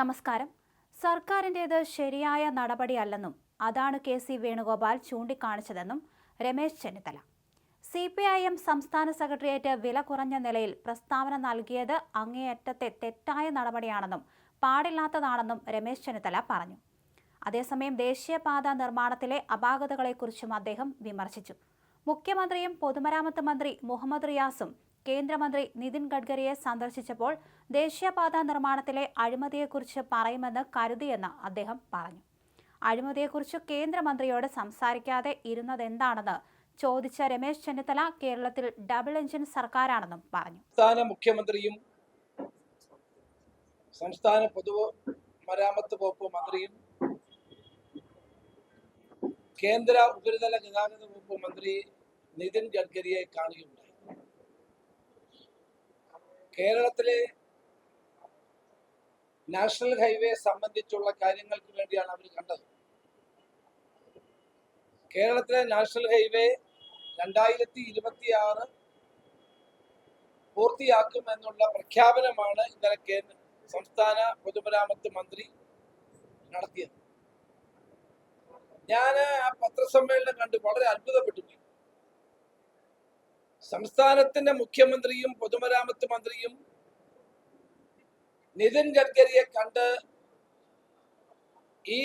നമസ്കാരം. സർക്കാരിന്റേത് ശരിയായ നടപടിയല്ലെന്നും അതാണ് K C Venugopal ചൂണ്ടിക്കാണിച്ചതെന്നും Ramesh Chennithala. C P I M സംസ്ഥാന സെക്രട്ടേറിയറ്റ് വില കുറഞ്ഞ നിലയിൽ പ്രസ്താവന നൽകിയത് അങ്ങേയറ്റത്തെ തെറ്റായ നടപടിയാണെന്നും പാടില്ലാത്തതാണെന്നും രമേശ് ചെന്നിത്തല പറഞ്ഞു. അതേസമയം ദേശീയപാത നിർമ്മാണത്തിലെ അപാകതകളെക്കുറിച്ചും അദ്ദേഹം വിമർശിച്ചു. മുഖ്യമന്ത്രിയും പൊതുമരാമത്ത് മന്ത്രി മുഹമ്മദ് റിയാസും കേന്ദ്രമന്ത്രി നിതിൻ ഗഡ്കരിയെ സന്ദർശിച്ചപ്പോൾ ദേശീയപാതാ നിർമ്മാണത്തിലെ അഴിമതിയെക്കുറിച്ച് പറയുമെന്ന് കരുതിയെന്ന് അദ്ദേഹം പറഞ്ഞു. അഴിമതിയെക്കുറിച്ച് കേന്ദ്രമന്ത്രിയോട് സംസാരിക്കാതെ ഇരുന്നതെന്താണെന്ന് ചോദിച്ച രമേശ് ചെന്നിത്തല കേരളത്തിൽ ഡബിൾ എഞ്ചിൻ സർക്കാരാണെന്നും പറഞ്ഞു. സംസ്ഥാന മുഖ്യമന്ത്രിയും സംസ്ഥാന പൊതുമരാമത്ത് വകുപ്പ് മന്ത്രിയും കേന്ദ്ര ഉപരിതല ഗതാഗത വകുപ്പ് മന്ത്രി നിതിൻ ഗഡ്കരിയെ കാണുകയുണ്ടായി. കേരളത്തിലെ നാഷണൽ ഹൈവേ സംബന്ധിച്ചുള്ള കാര്യങ്ങൾക്ക് വേണ്ടിയാണ് അവർ കണ്ടത്. കേരളത്തിലെ നാഷണൽ ഹൈവേ രണ്ടായിരത്തി ഇരുപത്തി ആറ് പൂർത്തിയാക്കുമെന്നുള്ള പ്രഖ്യാപനമാണ് ഇന്നലെ കേന്ദ്ര സംസ്ഥാന പൊതുമരാമത്ത് മന്ത്രി നടത്തിയത്. ഞാൻ ആ പത്രസമ്മേളനം കണ്ട് വളരെ അത്ഭുതപ്പെട്ടു സംസ്ഥാനത്തിന്റെ മുഖ്യമന്ത്രിയും പൊതുമരാമത്ത് മന്ത്രിയും നിതിൻ ഗഡ്കരിയെ കണ്ട് ഈ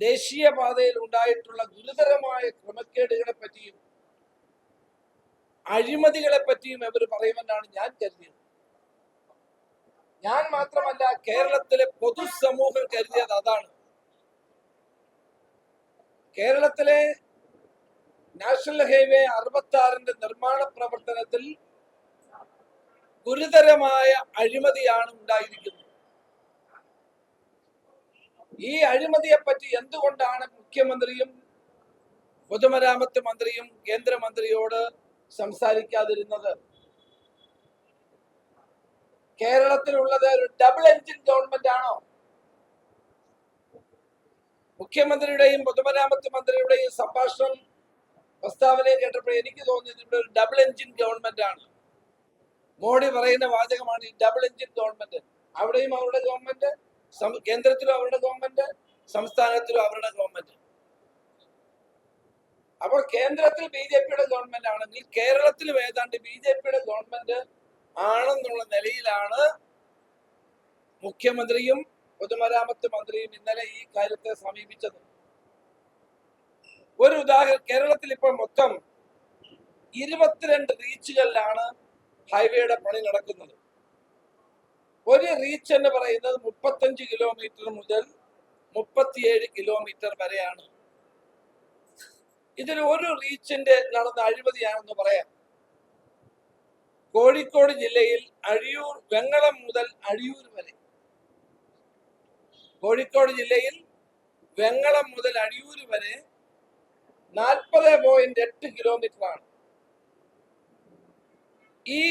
ദേശീയപാതയിൽ ഉണ്ടായിട്ടുള്ള ഗുരുതരമായ ക്രമക്കേടുകളെ പറ്റിയും അഴിമതികളെ പറ്റിയും ഇവർ പറയുമെന്നാണ് ഞാൻ കരുതിയത്. ഞാൻ മാത്രമല്ല കേരളത്തിലെ പൊതുസമൂഹം കരുതിയത് അതാണ്. കേരളത്തിലെ നാഷണൽ ഹൈവേ അറുപത്തി ആറിന്റെ നിർമ്മാണ പ്രവർത്തനത്തിൽ ഗുരുതരമായ അഴിമതിയാണ് ഉണ്ടായിരിക്കുന്നത്. ഈ അഴിമതിയെ പറ്റി എന്തുകൊണ്ടാണ് മുഖ്യമന്ത്രിയും പൊതുമരാമത്ത് മന്ത്രിയും കേന്ദ്രമന്ത്രിയോട് സംസാരിക്കാതിരുന്നത്? കേരളത്തിലുള്ളത് ഒരു ഡബിൾ എഞ്ചിൻ ഗവൺമെന്റ് ആണോ? മുഖ്യമന്ത്രിയുടെയും പൊതുമരാമത്ത് മന്ത്രിയുടെയും സംഭാഷണം പ്രസ്താവനയെ കേട്ടപ്പോൾ എനിക്ക് തോന്നിയത് ഇവിടെ ഒരു ഡബിൾ എഞ്ചിൻ ഗവൺമെന്റ് ആണ്. മോഡി പറയുന്ന വാചകമാണ് ഈ ഡബിൾ എഞ്ചിൻ ഗവൺമെന്റ് അവിടെയും അവരുടെ ഗവൺമെന്റ് കേന്ദ്രത്തിലും അവരുടെ ഗവൺമെന്റ് സംസ്ഥാനത്തിലും അവരുടെ ഗവൺമെന്റ് അപ്പോൾ കേന്ദ്രത്തിൽ ബി ജെ പിയുടെ ഗവൺമെന്റ് ആണെങ്കിൽ കേരളത്തിലും ഏതാണ്ട് ബി ജെ പിയുടെ ഗവൺമെന്റ് ആണെന്നുള്ള നിലയിലാണ് മുഖ്യമന്ത്രിയും പൊതുമരാമത്ത് മന്ത്രിയും ഇന്നലെ ഈ കാര്യത്തെ സമീപിച്ചത്. ഒരു ഉദാഹരണം കേരളത്തിൽ ഇപ്പോൾ മൊത്തം ഇരുപത്തിരണ്ട് റീച്ചുകളിലാണ് ഹൈവേയുടെ പണി നടക്കുന്നത്. ഒരു റീച്ച് എന്ന് പറയുന്നത് മുപ്പത്തഞ്ച് കിലോമീറ്റർ മുതൽ മുപ്പത്തിയേഴ് കിലോമീറ്റർ വരെയാണ്. ഇതിൽ ഒരു റീച്ചിന്റെ നടന്ന അഴിമതിയാണെന്ന് പറയാം. കോഴിക്കോട് ജില്ലയിൽ അഴിയൂർ വെങ്ങളം മുതൽ അഴിയൂർ വരെ. കോഴിക്കോട് ജില്ലയിൽ വെങ്ങളം മുതൽ അഴിയൂർ വരെ നാൽപ്പത് പോയിന്റ് എട്ട് കിലോമീറ്റർ ആണ്. ഈ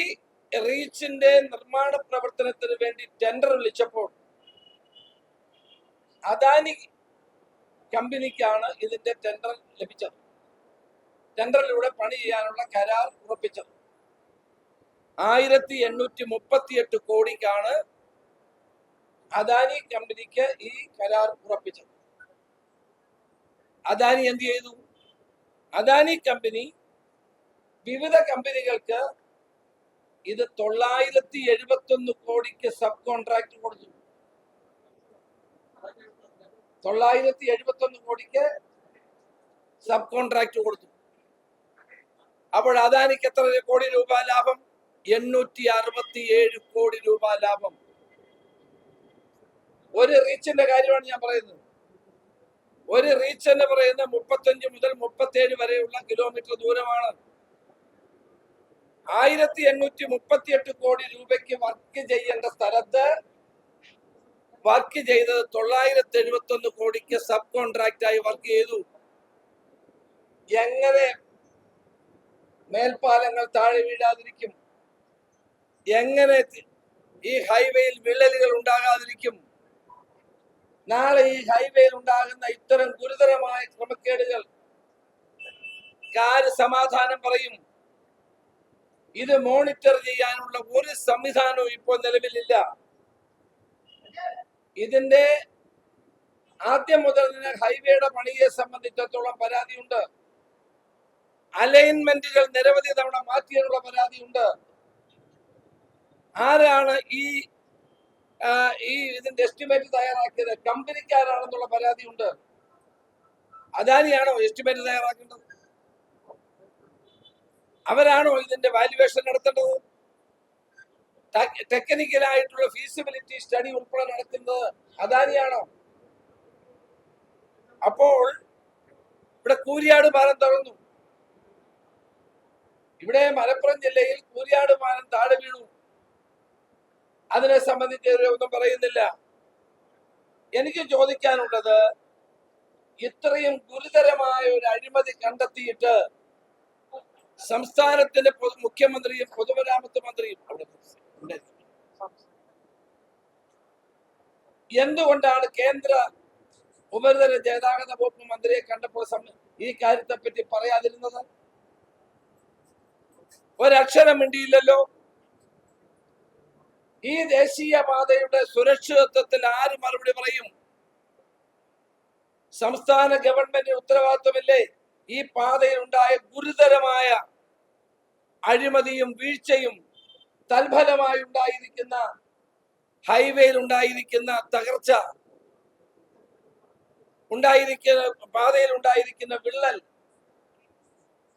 റീച്ചിന്റെ നിർമ്മാണ പ്രവർത്തനത്തിന് വേണ്ടി ടെൻഡർ വിളിച്ചപ്പോൾ അദാനി കമ്പനിക്കാണ് ഇതിന്റെ ടെൻഡർ ലഭിച്ചത്. ടെൻഡറിലൂടെ പണി ചെയ്യാനുള്ള കരാർ ഉറപ്പിച്ചത്. ആയിരത്തി എണ്ണൂറ്റി മുപ്പത്തിയെട്ട് കോടിക്കാണ് അദാനി കമ്പനിക്ക് ഈ കരാർ ഉറപ്പിച്ചത്. അദാനി എന്ത് ചെയ്തു? അദാനി കമ്പനി വിവിധ കമ്പനികൾക്ക് ഇത് തൊള്ളായിരത്തി എഴുപത്തി ഒന്ന് കോടിക്ക് സബ് കോൺട്രാക്ട് കൊടുത്തു. തൊള്ളായിരത്തി എഴുപത്തി ഒന്ന് കോടിക്ക് സബ് കോൺട്രാക്ട് കൊടുത്തു. അപ്പോൾ അദാനിക്ക് എത്ര കോടി രൂപ ലാഭം? എണ്ണൂറ്റി അറുപത്തി ഏഴ് കോടി രൂപ ലാഭം. ഒരു റീച്ചിന്റെ കാര്യമാണ് ഞാൻ പറയുന്നത്. ഒരു റീച്ച് എന്ന് പറയുന്ന മുപ്പത്തഞ്ച് മുതൽ മുപ്പത്തേഴ് വരെയുള്ള കിലോമീറ്റർ ദൂരമാണ്. ആയിരത്തി എണ്ണൂറ്റി മുപ്പത്തിയെട്ട് കോടി രൂപയ്ക്ക് വർക്ക് ചെയ്യേണ്ട സ്ഥലത്ത് വർക്ക് ചെയ്തത് തൊള്ളായിരത്തി എഴുപത്തി ഒന്ന് കോടിക്ക് സബ് കോൺട്രാക്ട് ആയി വർക്ക് ചെയ്തു. എങ്ങനെ മേൽപ്പാലങ്ങൾ താഴെ വീഴാതിരിക്കും? എങ്ങനെ ഈ ഹൈവേയിൽ വിള്ളലുകൾ ഉണ്ടാകാതിരിക്കും? നാളെ ഈ ഹൈവേയിൽ ഉണ്ടാകുന്ന ഇത്തരം ഗുരുതരമായ ക്രമക്കേടുകൾ ആര് സമാധാനം പറയും? ഇത് മോണിറ്റർ ചെയ്യാനുള്ള ഒരു സംവിധാനവും ഇപ്പോൾ നിലവിലില്ല. ഇതിന്റെ ആദ്യം മുതൽ തന്നെ ഹൈവേയുടെ പണിയെ സംബന്ധിച്ചിടത്തോളം പരാതിയുണ്ട്. അലൈൻമെന്റുകൾ നിരവധി തവണ മാറ്റിയുള്ള പരാതിയുണ്ട്. ആരാണ് ഈ ഈ ഇതിന്റെ എസ്റ്റിമേറ്റ് തയ്യാറാക്കിയത് കമ്പനിക്കാരാണെന്നുള്ള പരാതിയുണ്ട്. അദാനിയാണോ എസ്റ്റിമേറ്റ് തയ്യാറാക്കേണ്ടത്? അവരാണോ ഇതിന്റെ വാല്യുവേഷൻ നടത്തേണ്ടത്? ടെക്നിക്കലായിട്ടുള്ള ഫീസിബിലിറ്റി സ്റ്റഡി ഉൾപ്പെടെ നടത്തുന്നത് അദാനിയാണോ? അപ്പോൾ ഇവിടെ കൂരിയാട് പാലം തുറന്നു ഇവിടെ മലപ്പുറം ജില്ലയിൽ കൂരിയാട് പാലം താഴെ വീണു. അതിനെ സംബന്ധിച്ച് ഒന്നും പറയുന്നില്ല. എനിക്ക് ചോദിക്കാനുള്ളത് ഇത്രയും ഗുരുതരമായ ഒരു അഴിമതി കണ്ടെത്തിയിട്ട് സംസ്ഥാനത്തിന്റെ പൊതു- മുഖ്യമന്ത്രിയും പൊതുമരാമത്ത് മന്ത്രിയും അവിടെ എന്തുകൊണ്ടാണ് കേന്ദ്ര ഉപരിതല ഗതാഗത വകുപ്പ് മന്ത്രിയെ കണ്ടപ്പോൾ ഈ കാര്യത്തെ പറ്റി പറയാതിരുന്നത്? ഒരക്ഷരം മിണ്ടിയില്ലല്ലോ. ഈ ദേശീയ പാതയുടെ സുരക്ഷിതത്വത്തിൽ ആര് മറുപടി പറയും? സംസ്ഥാന ഗവൺമെന്റ് ഉത്തരവാദിത്വമില്ലേ? ഈ പാതയിൽ ഉണ്ടായ ഗുരുതരമായ അഴിമതിയും വീഴ്ചയും തൽഫലമായി ഉണ്ടായിരിക്കുന്ന ഹൈവേയിൽ ഉണ്ടായിരിക്കുന്ന തകർച്ച ഉണ്ടായിരിക്കുന്ന പാതയിൽ ഉണ്ടായിരിക്കുന്ന വിള്ളൽ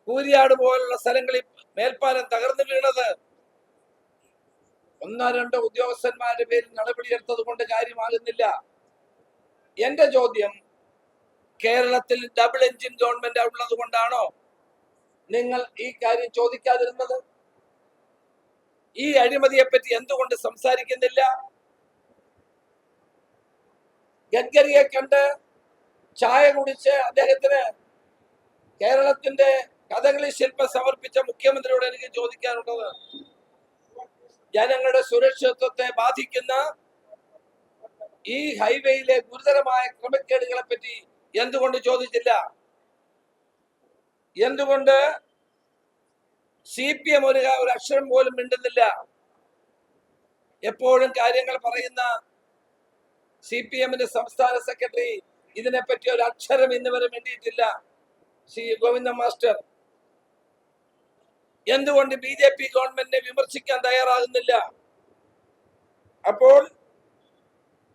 കൂരിയാട് പോലുള്ള സ്ഥലങ്ങളിൽ മേൽപ്പാലം തകർന്നു വീണത് ഒന്നോ രണ്ടോ ഉദ്യോഗസ്ഥന്മാരുടെ പേരിൽ നടപടിയെടുത്തത് കൊണ്ട് കാര്യമാകുന്നില്ല. എന്റെ ചോദ്യം കേരളത്തിൽ ഡബിൾ എഞ്ചിൻ ഗവൺമെന്റ് ഉള്ളത് കൊണ്ടാണോ നിങ്ങൾ ഈ കാര്യം ചോദിക്കാതിരുന്നത്? ഈ അഴിമതിയെ പറ്റി എന്തുകൊണ്ട് സംസാരിക്കുന്നില്ല? ഗഡ്കരിയെ കണ്ട് ചായ കുടിച്ച് അദ്ദേഹത്തിന് കേരളത്തിന്റെ കഥകളി ശില്പം സമർപ്പിച്ച മുഖ്യമന്ത്രിയോട് എനിക്ക് ചോദിക്കാനുള്ളത് ജനങ്ങളുടെ സുരക്ഷിതത്വത്തെ ബാധിക്കുന്ന ഈ ഹൈവേയിലെ ഗുരുതരമായ ക്രമക്കേടുകളെ പറ്റി എന്തുകൊണ്ട് ചോദിച്ചില്ല? എന്തുകൊണ്ട് സി പി എം ഒരു അക്ഷരം പോലും മിണ്ടുന്നില്ല? എപ്പോഴും കാര്യങ്ങൾ പറയുന്ന സി പി എമ്മിന്റെ സംസ്ഥാന സെക്രട്ടറി ഇതിനെപ്പറ്റി ഒരു അക്ഷരം ഇന്ന് വരെ മിണ്ടിയിട്ടില്ല. ശ്രീ ഗോവിന്ദ മാസ്റ്റർ. എന്തുകൊണ്ട് ബി ജെ പി ഗവൺമെന്റിനെ വിമർശിക്കാൻ തയ്യാറാകുന്നില്ല? അപ്പോൾ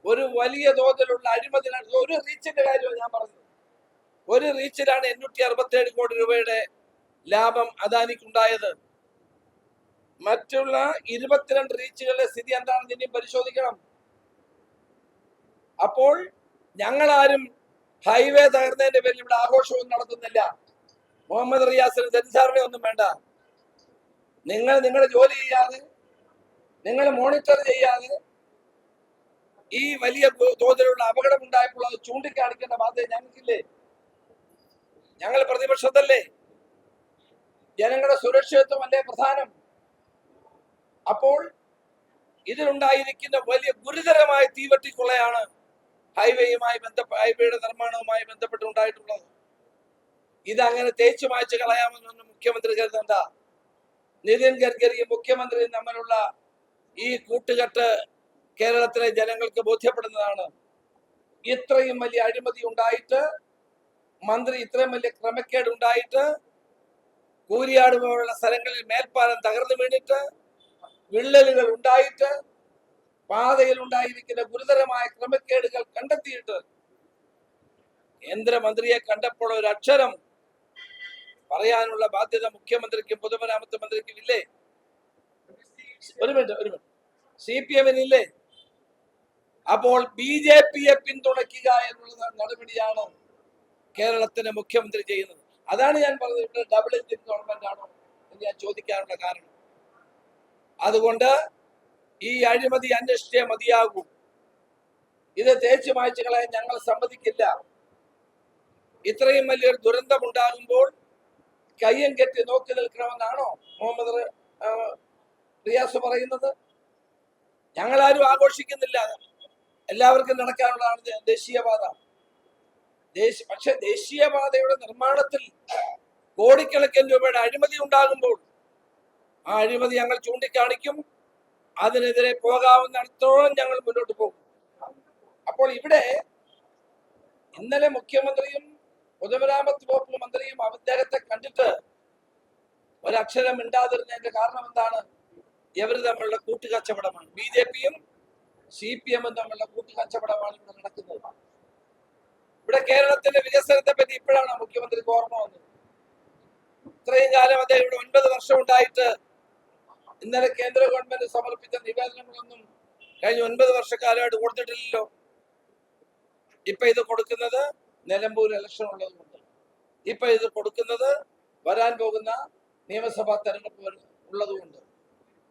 ഒരു വലിയ തോതിലുള്ള അഴിമതി ഒരു റീച്ചിന്റെ കാര്യമാണ് ഞാൻ പറഞ്ഞത്. ഒരു റീച്ചിലാണ് എണ്ണൂറ്റി അറുപത്തി ഏഴ് കോടി രൂപയുടെ ലാഭം അദാനിക്കുണ്ടായത്. മറ്റുള്ള ഇരുപത്തിരണ്ട് റീച്ചുകളുടെ സ്ഥിതി എന്താണെന്ന് ഇനിയും പരിശോധിക്കണം. അപ്പോൾ ഞങ്ങൾ ആരും ഹൈവേ തകർന്നതിന്റെ പേരിൽ ഇവിടെ ആഘോഷമൊന്നും നടത്തുന്നില്ല. മുഹമ്മദ് റിയാസിന് സെൻസാറിനെ ഒന്നും വേണ്ട. നിങ്ങൾ നിങ്ങളുടെ ജോലി ചെയ്യാതെ നിങ്ങൾ മോണിറ്റർ ചെയ്യാതെ ഈ വലിയ തോതിലുള്ള അപകടം ഉണ്ടായപ്പോൾ അത് ചൂണ്ടിക്കാണിക്കേണ്ട ബാധ്യത ഞങ്ങൾക്കില്ലേ? ഞങ്ങൾ പ്രതിപക്ഷത്തല്ലേ? ജനങ്ങളുടെ സുരക്ഷിതത്വം അല്ലേ പ്രധാനം? അപ്പോൾ ഇതിലുണ്ടായിരിക്കുന്ന വലിയ ഗുരുതരമായ തീവട്ടിക്കൊള്ളയാണ് ഹൈവേയുമായി ബന്ധപ്പെട്ട ഹൈവേയുടെ നിർമ്മാണവുമായി ബന്ധപ്പെട്ടുണ്ടായിട്ടുള്ളത് ഇതങ്ങനെ തേച്ചു മായ്ച്ചു കളയാമെന്നൊന്നും മുഖ്യമന്ത്രി കരുതണ്ട നിതിൻ ഗഡ്കരിയും മുഖ്യമന്ത്രിയും തമ്മിലുള്ള ഈ കൂട്ടുകെട്ട് കേരളത്തിലെ ജനങ്ങൾക്ക് ബോധ്യപ്പെടുന്നതാണ്. ഇത്രയും വലിയ അഴിമതി ഉണ്ടായിട്ട് മന്ത്രി ഇത്രയും വലിയ ക്രമക്കേട് ഉണ്ടായിട്ട് കൂരിയാട് പോലുള്ള സ്ഥലങ്ങളിൽ മേൽപ്പാലം തകർന്നു വീണിട്ട് വിള്ളലുകൾ ഉണ്ടായിട്ട് പാതയിൽ ഉണ്ടായിരിക്കുന്ന ഗുരുതരമായ ക്രമക്കേടുകൾ കണ്ടെത്തിയിട്ട് കേന്ദ്രമന്ത്രിയെ കണ്ടപ്പോൾ ഒരു അക്ഷരം പറയാനുള്ള ബാധ്യത മുഖ്യമന്ത്രിക്കും പൊതുമരാമത്ത് മന്ത്രിക്കും ഇല്ലേ? ഒരു മിനിറ്റ് ഒരു മിനിറ്റ്. സി പി എമ്മിനില്ലേ അപ്പോൾ ബി ജെ പിയെ പിന്തുണയ്ക്കുക എന്നുള്ള നടപടിയാണ് കേരളത്തിന്റെ മുഖ്യമന്ത്രി ചെയ്യുന്നത്? അതാണ് ഞാൻ പറഞ്ഞത്. ഡബിൾ എഞ്ചിൻ ഗവൺമെന്റ് ആണോ എന്ന് ഞാൻ ചോദിക്കാനുള്ള കാരണം. അതുകൊണ്ട് ഈ അഴിമതി അന്വേഷിച്ചേ മതിയാകൂ. ഇത് തേച്ചു മായ്ച്ചു ഞങ്ങൾ സമ്മതിക്കില്ല. ഇത്രയും വലിയൊരു ദുരന്തം ഉണ്ടാകുമ്പോൾ കയ്യം കെട്ടി നോക്കി നിൽക്കണമെന്നാണോ മുഹമ്മദ് റിയാസ് പറയുന്നത്? ഞങ്ങളാരും ആഘോഷിക്കുന്നില്ല. എല്ലാവർക്കും നടക്കാനുള്ളതാണ് ദേശീയപാത. ദേശീയ പക്ഷെ ദേശീയപാതയുടെ നിർമ്മാണത്തിൽ കോടിക്കണക്കിന് രൂപയുടെ അഴിമതി ഉണ്ടാകുമ്പോൾ ആ അഴിമതി ഞങ്ങൾ ചൂണ്ടിക്കാണിക്കും. അതിനെതിരെ പോകാവുന്നിടത്തോളം ഞങ്ങൾ മുന്നോട്ട് പോകും. അപ്പോൾ ഇവിടെ ഇന്നലെ മുഖ്യമന്ത്രിയും പൊതുമരാമത്ത് വകുപ്പ് മന്ത്രിയും അദ്ദേഹത്തെ കണ്ടിട്ട് ഒരക്ഷരം ഇണ്ടാതിരുന്നതിന്റെ കാരണം എന്താണ്? ഇവർ തമ്മിലുള്ള കൂട്ടുകച്ചവടമാണ്. ബി ജെ പിയും സി പി എമ്മും തമ്മിലുള്ള കൂട്ടുകച്ചവടമാണ് ഇവിടെ നടക്കുന്നത്. ഇവിടെ കേരളത്തിന്റെ വികസനത്തെ പറ്റി ഇപ്പോഴാണ് മുഖ്യമന്ത്രി ഓർമ്മ വന്നത്. ഇത്രയും കാലം അദ്ദേഹം ഇവിടെ ഒൻപത് വർഷം ഉണ്ടായിട്ട് ഇന്നലെ കേന്ദ്ര ഗവൺമെന്റ് സമർപ്പിച്ച നിവേദനങ്ങളൊന്നും കഴിഞ്ഞ ഒൻപത് വർഷക്കാലമായിട്ട് കൊടുത്തിട്ടില്ലല്ലോ. ഇപ്പൊ ഇത് കൊടുക്കുന്നത് നിലമ്പൂർ ഇലക്ഷൻ ഉള്ളതുകൊണ്ട്. ഇപ്പൊ ഇത് കൊടുക്കുന്നത് വരാൻ പോകുന്ന നിയമസഭാ തെരഞ്ഞെടുപ്പ് ഉള്ളതുകൊണ്ട്.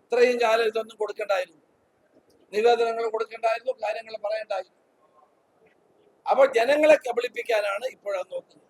ഇത്രയും കാലം ഇതൊന്നും കൊടുക്കണ്ടായിരുന്നു. നിവേദനങ്ങൾ കൊടുക്കണ്ടായിരുന്നു കാര്യങ്ങൾ പറയണ്ടായിരുന്നു. അപ്പോൾ ജനങ്ങളെ കബളിപ്പിക്കാനാണ് ഇപ്പോഴത് നോക്കുന്നത്.